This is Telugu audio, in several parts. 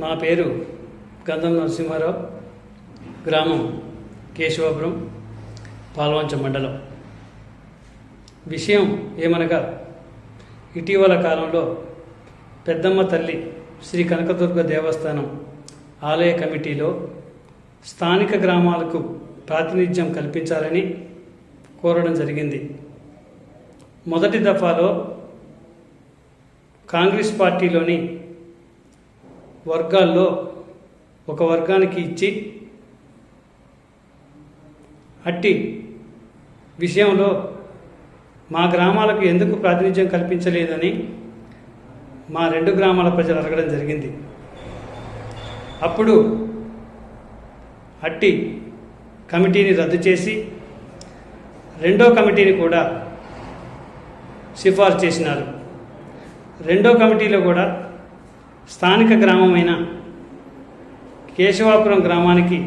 నా పేరు గంధం నరసింహారావు గ్రామం కేశవాపురం పాల్వంచ మండలం. విషయం ఏమనగా ఇటీవల కాలంలో పెద్దమ్మ తల్లి శ్రీ కనకదుర్గ దేవస్థానం ఆలయ కమిటీలో స్థానిక గ్రామాలకు ప్రాతినిధ్యం కల్పించాలని కోరడం జరిగింది. మొదటి దఫాలో కాంగ్రెస్ పార్టీలోని వర్గాల్లో ఒక వర్గానికి ఇచ్చి అట్టి విషయంలో మా గ్రామాలకు ఎందుకు ప్రాతినిధ్యం కల్పించలేదని మా రెండు గ్రామాల ప్రజలు అడగడం జరిగింది. అప్పుడు అట్టి కమిటీని రద్దు చేసి రెండో కమిటీని కూడా సిఫార్సు చేసినారు. రెండో కమిటీలో కూడా స్థానిక గ్రామమైన కేశవాపురం గ్రామానికి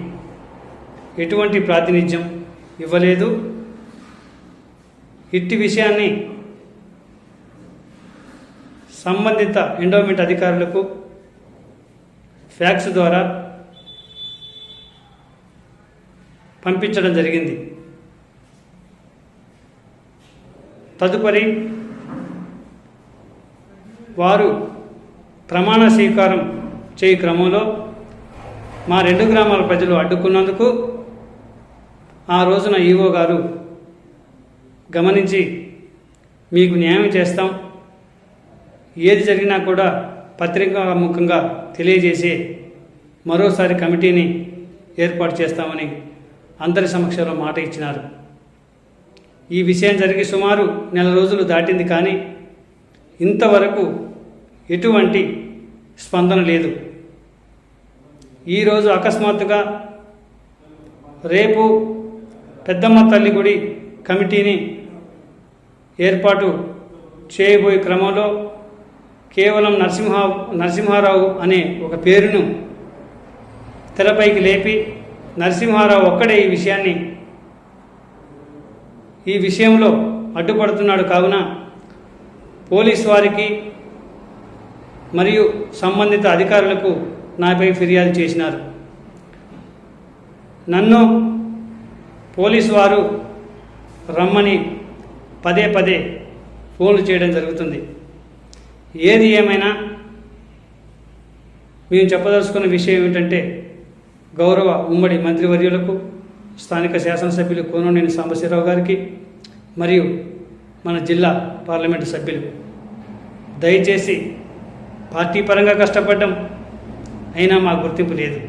ఎటువంటి ప్రాతినిధ్యం ఇవ్వలేదు. ఇట్టి విషయాన్ని సంబంధిత ఎండోమెంట్ అధికారులకు ఫ్యాక్స్ ద్వారా పంపించడం జరిగింది. తదుపరి వారు ప్రమాణ స్వీకారం చేయి క్రమంలో మా రెండు గ్రామాల ప్రజలు అడ్డుకున్నందుకు ఆ రోజున ఈవో గారు గమనించి మీకు న్యాయం చేస్తాం. ఏది జరిగినా కూడా పత్రికాముఖంగా తెలియజేసి మరోసారి కమిటీని ఏర్పాటు చేస్తామని అందరి సమక్షంలో మాట ఇచ్చినారు. ఈ విషయం జరిగి సుమారు నెల రోజులు దాటింది కానీ ఇంతవరకు ఎటువంటి స్పందన లేదు. ఈరోజు అకస్మాత్తుగా రేపు పెద్దమ్మ తల్లి గుడి కమిటీని ఏర్పాటు చేయబోయే క్రమంలో కేవలం నరసింహ నరసింహారావు అనే ఒక పేరును తెరపైకి లేపి నరసింహారావు ఒక్కడే ఈ విషయాన్ని ఈ విషయంలో అడ్డుపడుతున్నాడు. కావున పోలీస్ వారికి మరియు సంబంధిత అధికారులకు నాపై ఫిర్యాదు చేసినారు. నన్ను పోలీసు వారు రమ్మని పదే పదే ఫోన్లు చేయడం జరుగుతుంది. ఏది ఏమైనా మేము చెప్పదలుచుకున్న విషయం ఏమిటంటే గౌరవ ఉమ్మడి మంత్రివర్యులకు స్థానిక శాసనసభ్యులు కోననేని సాంబశివరావు గారికి మరియు మన జిల్లా పార్లమెంటు సభ్యులు దయచేసి పార్టీ పరంగా కష్టపడ్డం అయినా మా గుర్తింపు లేదు.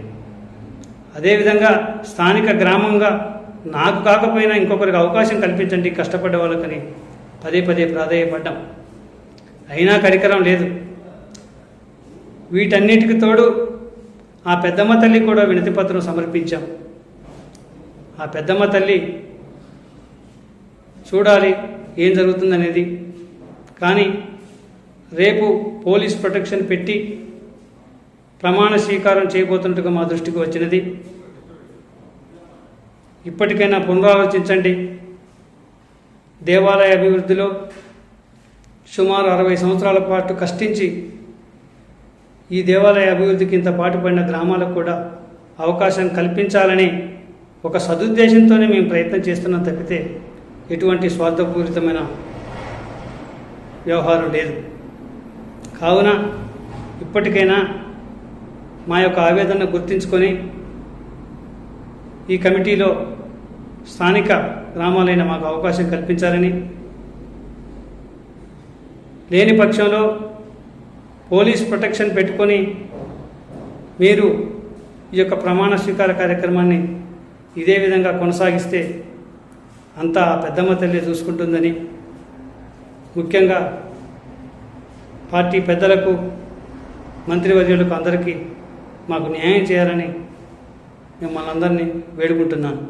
అదేవిధంగా స్థానిక గ్రామంగా నాకు కాకపోయినా ఇంకొకరికి అవకాశం కల్పించండి కష్టపడ్డ వాళ్ళకని పదే పదే ప్రాధాయపడ్డాం. అయినా కరికరం లేదు. వీటన్నిటికి తోడు ఆ పెద్దమ్మ తల్లి కూడా వినతి పత్రం సమర్పించాం. ఆ పెద్దమ్మ తల్లి చూడాలి ఏం జరుగుతుందనేది. కానీ రేపు పోలీస్ ప్రొటెక్షన్ పెట్టి ప్రమాణ స్వీకారం చేయబోతున్నట్టుగా మా దృష్టికి వచ్చినది. ఇప్పటికైనా పునరాలోచించండి. దేవాలయ అభివృద్ధిలో సుమారు అరవై సంవత్సరాల పాటు కష్టించి ఈ దేవాలయ అభివృద్ధికి ఇంత పాటుపడిన గ్రామాలకు కూడా అవకాశం కల్పించాలని ఒక సదుద్దేశంతోనే మేము ప్రయత్నం చేస్తున్నాం తప్పితే ఎటువంటి స్వార్థపూరితమైన వ్యవహారం లేదు. కావున ఇప్పటికైనా మా యొక్క ఆవేదనను గుర్తించుకొని ఈ కమిటీలో స్థానిక గ్రామాలైన మాకు అవకాశం కల్పించాలని లేని పక్షంలో పోలీస్ ప్రొటెక్షన్ పెట్టుకొని మీరు ఈ యొక్క ప్రమాణ స్వీకార కార్యక్రమాన్ని ఇదే విధంగా కొనసాగిస్తే అంతా పెద్దమ్మ తల్లి చూసుకుంటుందని ముఖ్యంగా పార్టీ పెద్దలకు మంత్రివర్యులకు అందరికీ మాకు న్యాయం చేయాలని మిమ్మల్ని అందరినీ వేడుకుంటున్నాను.